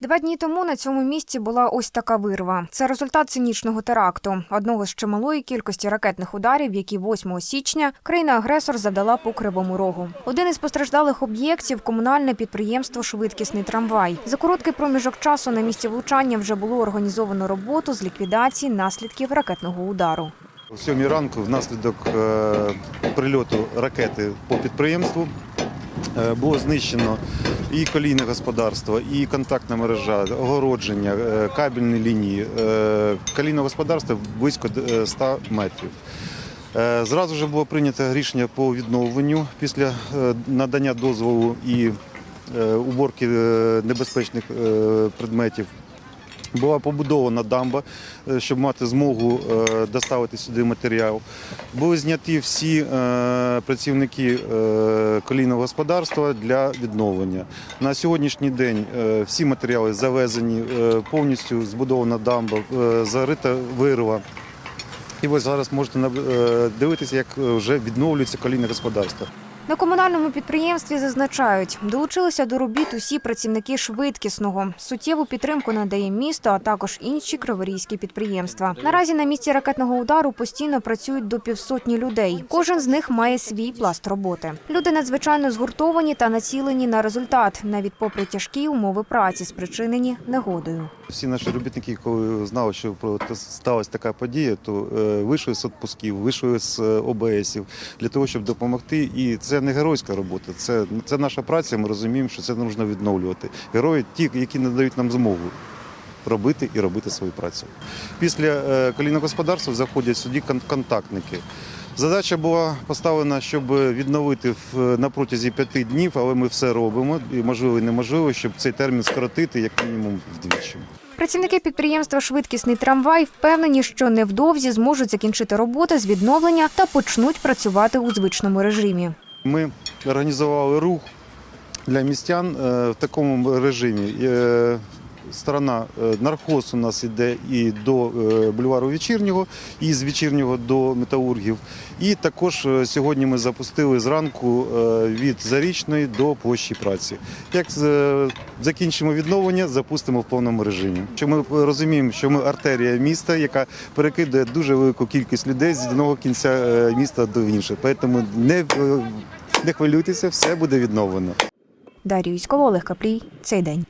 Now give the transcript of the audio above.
Два дні тому на цьому місці була ось така вирва. Це результат цинічного теракту, одного з чималої кількості ракетних ударів, які 8 січня країна-агресор завдала по кривому рогу. Один із постраждалих об'єктів комунальне підприємство Швидкісний трамвай. За короткий проміжок часу на місці влучання вже було організовано роботу з ліквідації наслідків ракетного удару. О сьомій ранку внаслідок е, прильоту ракети по підприємству е, було знищено і колійне господарство, і контактна мережа, огородження, е, кабельні лінії. Е, Колійне господарство близько е, 100 метрів. Е, Зразу ж було прийнято рішення по відновленню після надання дозволу і уборки небезпечних предметів. Була побудована дамба, е, щоб мати змогу е, доставити сюди матеріал. Були зняті всі е, працівники колійного господарства для відновлення. На сьогоднішній день всі матеріали завезені, повністю збудована дамба, зарита вирва. І ви зараз можете дивитися, як вже відновлюється колійне господарство. На комунальному підприємстві зазначають, долучилися до робіт усі працівники швидкісного. Суттєву підтримку надає місто, а також інші криворізькі підприємства. Наразі на місці ракетного удару постійно працюють до півсотні людей. Кожен з них має свій пласт роботи. Люди надзвичайно згуртовані та націлені на результат, навіть попри тяжкі умови праці, спричинені негодою. Всі наші робітники, коли знали, що сталася така подія, то е, вийшли з відпусків, вийшли з е, ОБСів для того, щоб допомогти. І це не геройська робота, це, це наша праця. Ми розуміємо, що це потрібно відновлювати. Герої ті, які надають нам змогу. Робити і робити свою працю. Після е, колійного господарства заходять сюди контактники. Задача була поставлена, щоб відновити на протязі п'яти днів, але ми все робимо, і можливо і неможливо, щоб цей термін скоротити як мінімум вдвічі. Працівники підприємства Швидкісний трамвай впевнені, що невдовзі зможуть закінчити роботи з відновлення та почнуть працювати у звичному режимі. Ми організували рух для містян е, в такому режимі. Е, Сторона е, нархоз у нас іде і до бульвару вечірнього, і з вечірнього до металургів. І також сьогодні ми запустили зранку від зарічної до площі праці. Як закінчимо відновлення, запустимо в повному режимі. Що ми розуміємо, що ми артерія міста, яка перекидає дуже велику кількість людей з одного кінця міста до іншого. Тому не, не хвилюйтеся, все буде відновлено. Дар'я військово, Олег Каплій. Цей день.